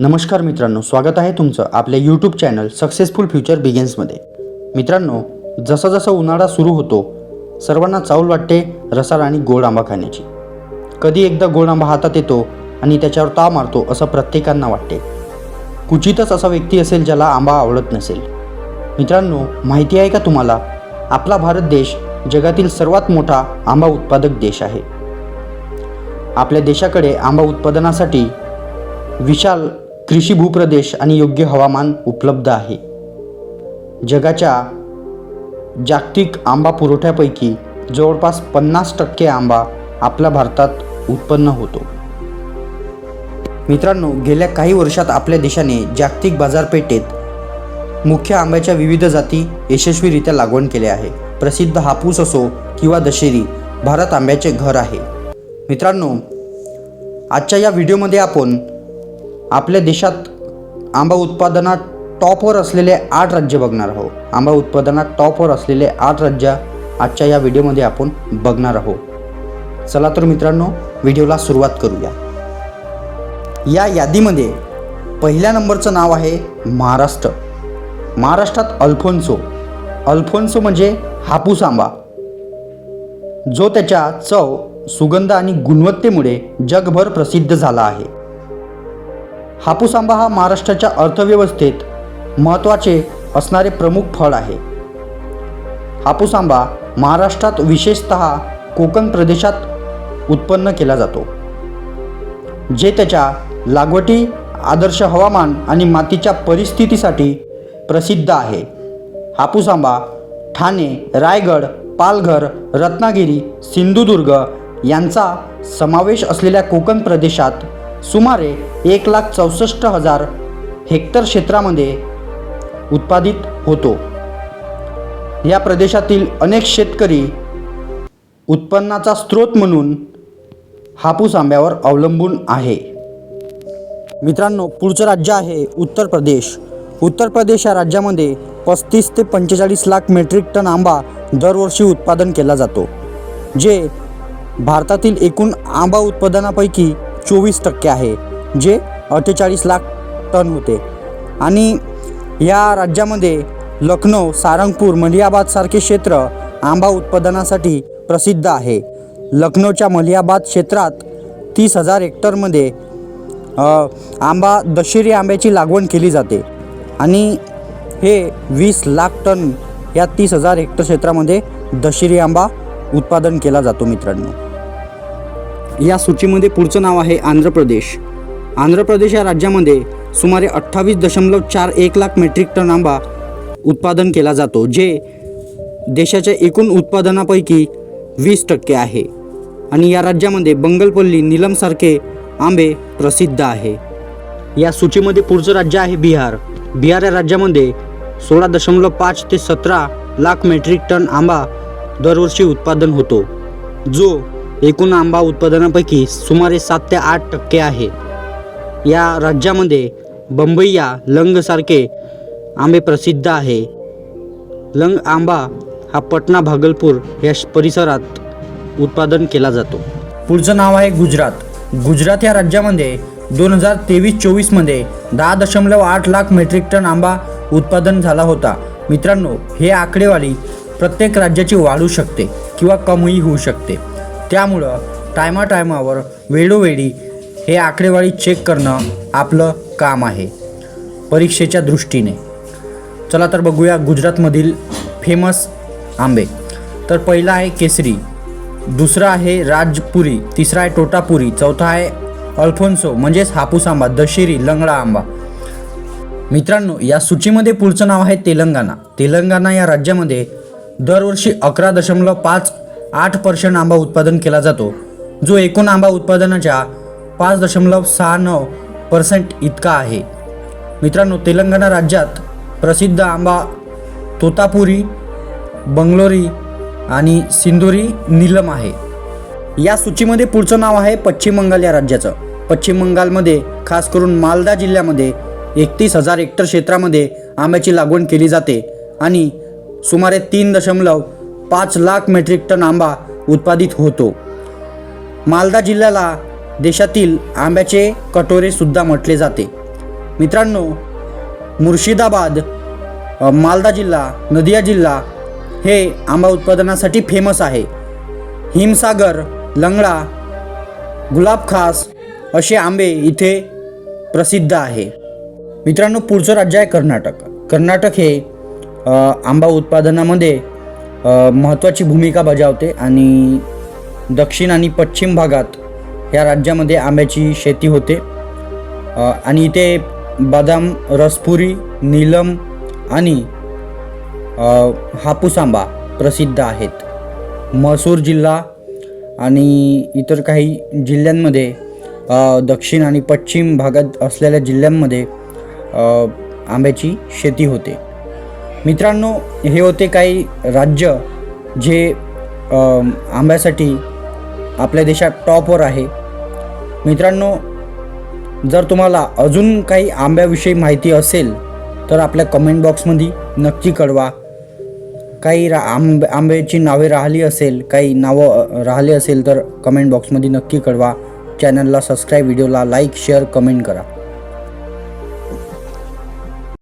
नमस्कार मित्रांनो स्वागत आहे तुमचं आपल्या यूट्यूब चॅनल सक्सेसफुल फ्युचर बिगिन्समध्ये मित्रांनो जसा जसा उन्हाळा सुरू होतो सर्वांना चावल वाटते रसाळ आणि गोड आंबा खाण्याची. कधी एकदा गोड आंबा हातात येतो आणि त्याच्यावर ताव मारतो असं प्रत्येकांना वाटते. क्वचितच असा व्यक्ती असेल ज्याला आंबा आवडत नसेल. मित्रांनो माहिती आहे का तुम्हाला? आपला भारत देश जगातील सर्वात मोठा आंबा उत्पादक देश आहे. आपल्या देशाकडे आंबा उत्पादनासाठी विशाल कृषी भूप्रदेश आणि योग्य हवामान उपलब्ध आहे. जगाच्या जागतिक आंबा पुरवठ्यापैकी जवळपास पन्नास टक्के आंबा आपल्या भारतात उत्पन्न होतो. मित्रांनो गेल्या काही वर्षात आपल्या देशाने जागतिक बाजारपेठेत मुख्य आंब्याच्या विविध जाती यशस्वीरित्या लागवड केल्या आहे. प्रसिद्ध हापूस असो किंवा दशेरी भारत आंब्याचे घर आहे. मित्रांनो आजच्या या व्हिडिओमध्ये आपण आपल्या देशात आंबा उत्पादनात टॉपवर असलेले आठ राज्य बघणार आहोत. आंबा उत्पादनात टॉपवर असलेले आठ राज्य आजच्या या व्हिडिओमध्ये आपण बघणार आहोत. चला तर मित्रांनो व्हिडिओला सुरुवात करूया. या यादीमध्ये पहिल्या नंबरचं नाव आहे महाराष्ट्र. महाराष्ट्रात अल्फोन्सो. अल्फोन्सो म्हणजे हापूस आंबा. जो त्याच्या चव सुगंध आणि गुणवत्तेमुळे जगभर प्रसिद्ध झाला आहे. हापूस आंबा हा महाराष्ट्राच्या अर्थव्यवस्थेत महत्त्वाचे असणारे प्रमुख फळ आहे. हापूस आंबा महाराष्ट्रात विशेषत कोकण प्रदेशात उत्पन्न केला जातो जे त्याच्या लागवटी आदर्श हवामान आणि मातीच्या परिस्थितीसाठी प्रसिद्ध आहे. हापूस आंबा ठाणे रायगड पालघर रत्नागिरी सिंधुदुर्ग यांचा समावेश असलेल्या कोकण प्रदेशात सुमारे एक लाख चौसष्ट हजार हेक्टर क्षेत्रामध्ये उत्पादित होतो. या प्रदेशातील अनेक शेतकरी उत्पन्नाचा स्रोत म्हणून हापूस आंब्यावर अवलंबून आहे. मित्रांनो पुढचं राज्य आहे उत्तर प्रदेश. उत्तर प्रदेश या राज्यामध्ये पस्तीस ते पंचेचाळीस लाख मेट्रिक टन आंबा दरवर्षी उत्पादन केला जातो जे भारतातील एकूण आंबा उत्पादनापैकी चोवीस टक्के आहे जे अठ्ठेचाळीस लाख टन होते. आणि या राज्यामध्ये लखनौ सारंगपूर मलियाबादसारखे क्षेत्र आंबा उत्पादनासाठी प्रसिद्ध आहे. लखनौच्या मलियाबाद क्षेत्रात तीस हजार हेक्टरमध्ये आंबा दशेरी आंब्याची लागवण केली जाते. आणि हे वीस लाख टन या तीस हजार हेक्टर क्षेत्रामध्ये दशेरी आंबा उत्पादन केला जातो मित्रांनो. या सूचीमध्ये पुढचं नाव आहे आंध्र प्रदेश. आंध्र प्रदेश या राज्यामध्ये सुमारे अठ्ठावीस दशमलव चार एक लाख मेट्रिक टन आंबा उत्पादन केला जातो जे देशाच्या एकूण उत्पादनापैकी वीस टक्के आहे. आणि या राज्यामध्ये बंगलपल्ली नीलमसारखे आंबे प्रसिद्ध आहे. या सूचीमध्ये पुढचं राज्य आहे बिहार. बिहार या राज्यामध्ये सोळा दशमलव पाच ते सतरा लाख मेट्रिक टन आंबा दरवर्षी उत्पादन होतो जो एकूण आंबा उत्पादनापैकी सुमारे सात ते आठ टक्के आहे. या राज्यामध्ये बंबईया लंगसारखे आंबे प्रसिद्ध आहे. लंग आंबा हा पटना भागलपूर या परिसरात उत्पादन केला जातो. पुढचं नाव आहे गुजरात. गुजरात या राज्यामध्ये दोन हजार तेवीस चोवीसमध्ये दहा दशमलव आठ लाख मेट्रिक टन आंबा उत्पादन झाला होता. मित्रांनो हे आकडेवारी प्रत्येक राज्याची वाढू शकते किंवा कमीही होऊ शकते. त्यामुळं टायमा टायमावर वेळोवेळी हे आकडेवारी चेक करणं आपलं काम आहे परीक्षेच्या दृष्टीने. चला तर बघूया गुजरातमधील फेमस आंबे. तर पहिला आहे केसरी दुसरा आहे राजपुरी तिसरा आहे टोटापुरी चौथा आहे अल्फोन्सो म्हणजेच हापूस आंबा दशेरी लंगडा आंबा. मित्रांनो या सूचीमध्ये पुढचं नाव आहे तेलंगणा. तेलंगणा या राज्यामध्ये दरवर्षी अकरा दशमलव पाच आठ पर्सेंट आंबा उत्पादन केला जातो. जो एकूण आंबा उत्पादनाच्या पाच दशमलव सहा नऊ पर्सेंट इतका आहे. मित्रांनो तेलंगणा राज्यात प्रसिद्ध आंबा तोतापुरी बंगलोरी आणि सिंदुरी नीलम आहे. या सूचीमध्ये पुढचं नाव आहे पश्चिम बंगाल या राज्याचं. पश्चिम बंगालमध्ये खास करून मालदा जिल्ह्यामध्ये एकतीस हजार हेक्टर क्षेत्रामध्ये आंब्याची लागवड केली जाते आणि सुमारे तीन दशमलव पाच लाख मेट्रिक टन आंबा उत्पादित होतो. मालदा जिल्ह्याला देशातील आंब्याचे कटोरे सुद्धा म्हटले जाते. मित्रांनो मुर्शिदाबाद मालदा जिल्हा नदिया जिल्हा हे आंबा उत्पादनासाठी फेमस आहे. हिमसागर लंगडा गुलाबखास असे आंबे इथे प्रसिद्ध आहे. मित्रांनो पुढचं राज्य आहे कर्नाटक. कर्नाटक हे आंबा उत्पादनामध्ये महत्त्वाची भूमिका बजावते आणि दक्षिण आणि पश्चिम भागात या राज्यामध्ये आंब्याची शेती होते. आणि इथे बदाम रसपुरी नीलम आणि हापूस आंबा प्रसिद्ध आहेत. म्हसूर जिल्हा आणि इतर काही जिल्ह्यांमध्ये दक्षिण आणि पश्चिम भागात असलेल्या जिल्ह्यांमध्ये आंब्याची शेती होते. मित्रांनो हे होते काही राज्य जे आंब्यासाठी आपल्या देशात टॉपवर आहे. मित्रांनो जर तुम्हाला अजून काही आंब्याविषयी माहिती असेल तर आपल्या कमेंट बॉक्समध्ये नक्की कळवा. काही रा आंब आंब्याची नावे राहिली असेल काही नावं राहिली असेल तर कमेंट बॉक्समध्ये नक्की कळवा. चॅनलला सबस्क्राईब व्हिडिओला लाईक शेअर कमेंट करा.